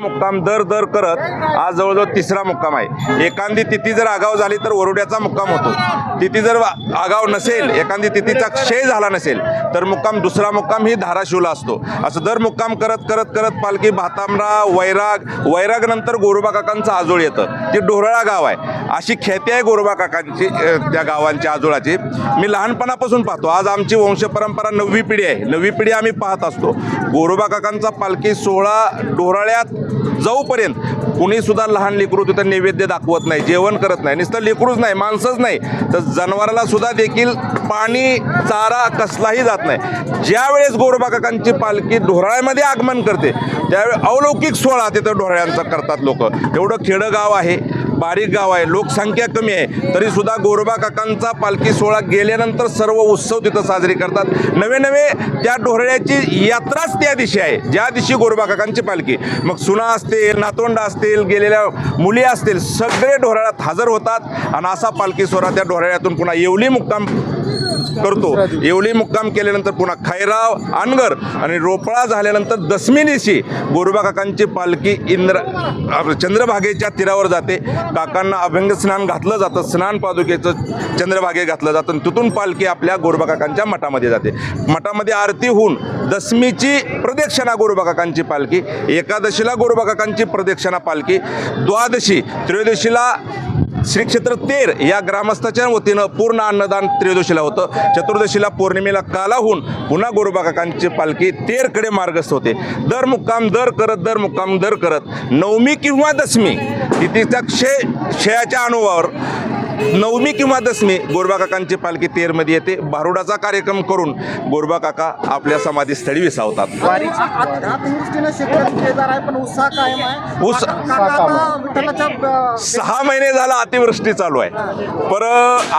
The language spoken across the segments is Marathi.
मुक्काम दर दर करत आज जवळजवळ तिसरा मुक्काम आहे. एखादी तिथी जर आगाव झाली तर वरुड्याचा मुक्काम होतो. तिथी जर आगाव नसेल एखादी तिथीचा क्षय झाला नसेल तर मुक्काम दुसरा मुक्काम ही धाराशिवला असतो. असं दर मुक्काम करत करत करत पालखी भातामरा वैराग वैराग नंतर गोरोबा काकांचं आजोळ येतं. ते डोहराळा गाव आहे. अशी ख्याती आहे गोरोबा काकांची त्या गावांच्या आजोळाची. मी लहानपणापासून पाहतो. आज आमची वंश परंपरा नववी पिढी आहे. नववी पिढी आम्ही पाहत असतो. गोरोबा काकांचा पालखी सोहळा डोराळ्यात जाऊपर्यंत कुणी सुद्धा लहान लेकरू तिथं नैवेद्य दाखवत नाही जेवण करत नाही नुसतं लेकरूच नाही माणसंच नाही. तर जनावराला सुद्धा देखील पाणी चारा कसलाही जात नाही. ज्यावेळेस गोरबाकाकांची पालखी ढोराळ्यामध्ये आगमन करते त्यावेळी अलौकिक सोहळा तिथं ढोराळ्यांचा करतात लोक. एवढं खेडं गाव आहे. बारीक गाव आहे लोकसंख्या कमी आहे तरी सुद्धा गोरोबा काकांचा पालखी सोहळा गेल्यानंतर सर्व उत्सव तिथं साजरे करतात. नवे नवे त्या ढोरळ्याची यात्राच त्या दिवशी आहे ज्या दिवशी गोरोबा काकांची पालखी. मग सुना असतील नातोंडा असतील गेलेल्या मुली असतील सगळे ढोराळ्यात हजर होतात. आणि असा पालखी सोहळा त्या ढोराळ्यातून पुन्हा येवली मुक्काम करतो. येवली मुक्काम केल्यानंतर पुन्हा खैराव अनगर आणि रोपळा झाल्यानंतर दसमी दिवशी गोरोबा काकांची पालखी इंद्र चंद्रभागेच्या तीरावर जाते. काकांना अभंग स्नान घातलं जातं. स्नान पादुकेचं चंद्रभागे घातलं जातं. आणि तिथून पालखी आपल्या गोरोबा काकांच्या मठामध्ये जाते. मठामध्ये आरती होऊन दसमीची प्रदक्षिणा गोरोबा काकांची पालखी एकादशीला गोरोबा काकांची प्रदक्षिणा पालखी द्वादशी त्रयोदशीला श्री क्षेत्र तेर या ग्रामस्थाच्या वतीनं पूर्ण अन्नदान त्रयोदशीला होतं. चतुर्दशीला पौर्णिमेला कालाहून पुन्हा गोरोबा काकांची पालखी तेरकडे मार्गस्थ होते. दर मुक्काम दर करत दर मुक्काम दर करत. नवमी किंवा दसमी तिथीच्या क्षय क्षयाच्या अनुभवावर नवमी किंवा दसमी गोरबा काकांची पालखी तेरमध्ये येते. बारुडाचा कार्यक्रम करून गोरबा काका आपल्या समाधीस्थळी विसावतात. सहा महिने झाला अतिवृष्टी चालू आहे. पर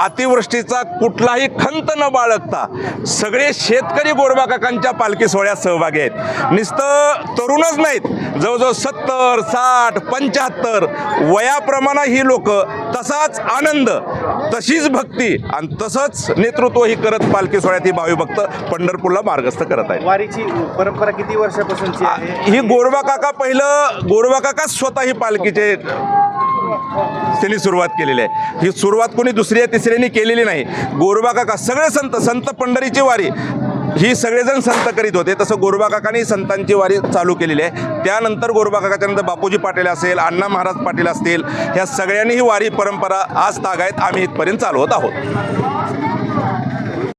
अतिवृष्टीचा कुठलाही खंत न बाळगता सगळे शेतकरी गोरबा काकांच्या पालखी सोहळ्यात सहभागी आहेत. नुसतं तरुणच नाहीत. जवळजवळ सत्तर साठ पंच्याहत्तर वयाप्रमाणे ही लोक तसाच आनंद तशीच भक्ती आणि तसंच नेतृत्व ही करत पालखी सोहळ्यात ही भावी भक्त पंढरपूरला मार्गस्थ करत आहेत. वारीची परंपरा किती वर्षापासूनची आहे? ही गोरबा काका पहिलं गोरबा काका स्वतः ही पालखीचे त्यांनी सुरुवात केलेली आहे. ही सुरुवात कोणी दुसऱ्या तिसऱ्यानी केलेली नाही. गोरबा काका सगळे संत संत पंढरीची वारी. ही सगळेजण संत करीत होते. तसं गोरबा काकांनी संतांची वारी चालू केलेली आहे. त्यानंतर गोरबा बापूजी पाटील असेल अण्णा महाराज पाटील असतील ह्या सगळ्यांनी ही वारी परंपरा आज तागायत आम्ही इथपर्यंत चालवत आहोत.